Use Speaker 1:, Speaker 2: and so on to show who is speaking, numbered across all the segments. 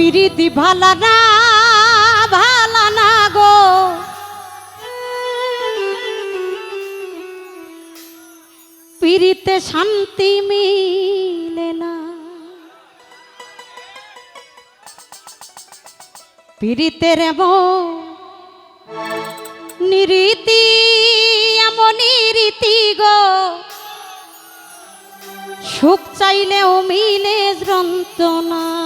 Speaker 1: প্রীতি ভালা না ভালা না গো। পিরিতে শান্তি মিলে না। এমন নিরীতি, এমন রীতি গো। সুখ চাইলেও মিলে যন্ত্রণা।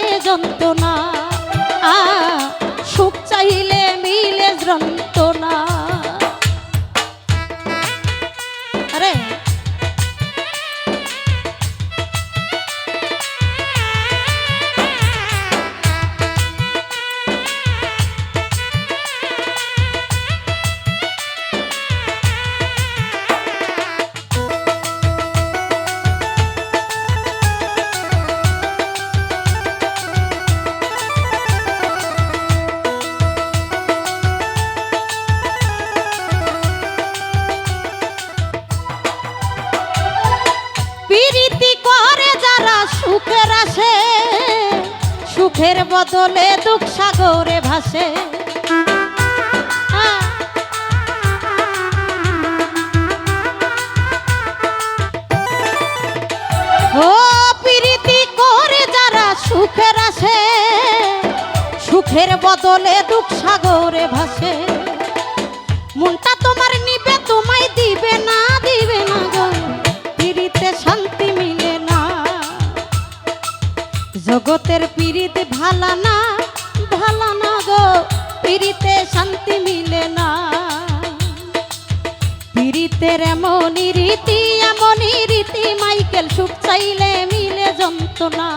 Speaker 1: সুখের বদলে দুঃখ সাগরে ভাসে। ও প্রীতি করে যারা সুখের আসে, সুখের বদলে দুঃখ সাগরে ভাসে। মনটা তোমার নিবে, তোমায় দিবে না দিবে না গো। পিড়িতে শান্তি মিলে না। জগতের পিড়িত ভালা না ভালা না গো, পিড়িতে শান্তি মিলে না। পিড়িতের এমনই রীতি এমনই রীতি, মাইকেল সুখ চাইলে মিলে যন্ত্রণা।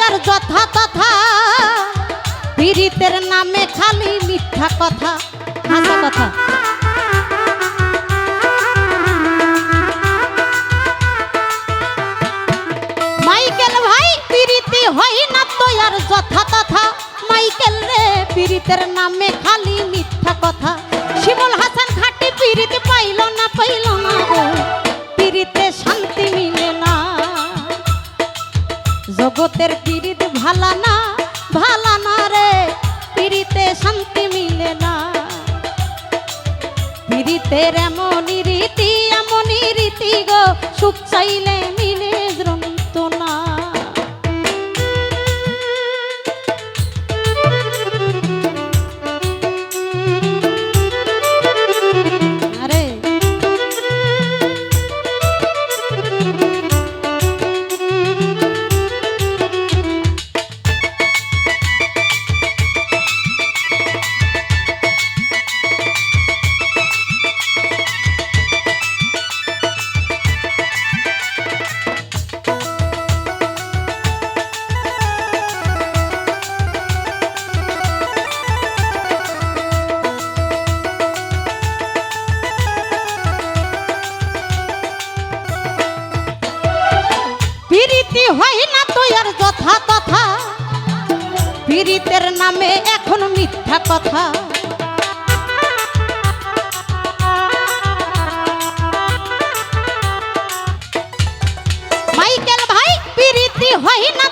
Speaker 1: আর যথা তথা। পীড়িতের নামে খালি মিথ্যা কথা। কথা। এমনই রীতি এমনই রীতি গো। সুখ চাইলে নামে এখন মিথ্যা কথা। মাইকেল ভাই না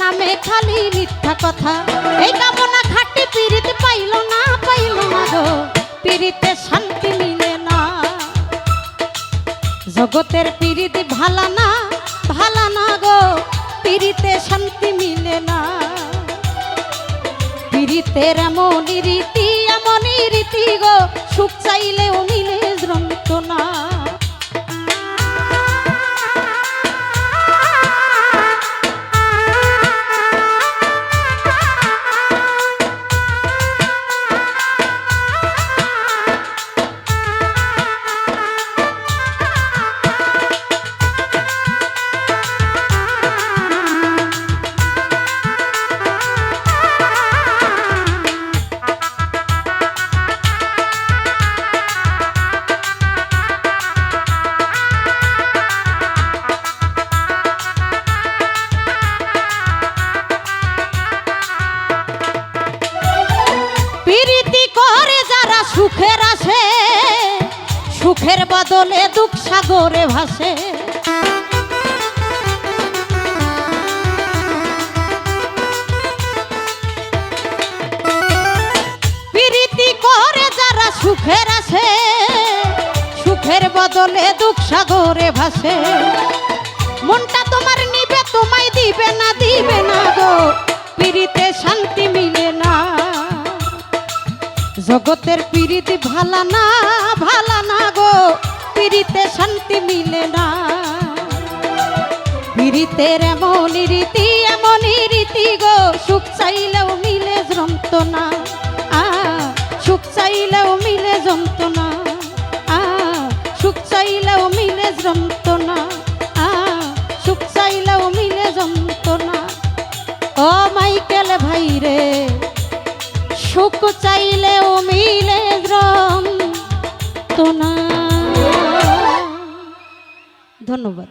Speaker 1: নামে খালি মিথ্যা কথা। এই কামনা খাটি পিরিত পাইল না পাইল না গো। শান্তি মিলে না। জগতের পিরিতি ভালা না পিরিতে শান্তি মিলে না। পিরিতের এমন রীতি এমন রীতি গো সুখ চাইলেও মিলে যন্ত্রণা। সুখের আসে, সুখের বদলে দুঃখ সাগরে ভাসে। প্রীতি করে যারা সুখের আসে, সুখের বদলে দুঃখ সাগরে ভাসে। মনটা তোমার নিবে, তোমায় দিবে না দিবে না গো। পিড়িতে শান্তি মিলে জগতের পিড়িতি ভালা না ভালা না গো। পিড়িতে শান্তি মিলে না। পিড়িতের এমন রীতি এমন রীতি গো। সুখ চাইলেও মিলে যন্ত্রণা। আ, সুখ চাইলেও মিলে যন্ত্রণা। আ, সুখ চাইলেও মিলে যন্ত্রণা। আ, সুখ চাইলেও মিলে যন্ত্রণা। ও মাইকেল ভাই রে। সুখ চাইলেও মিলে যন্ত্রণা ধন্যবাদ।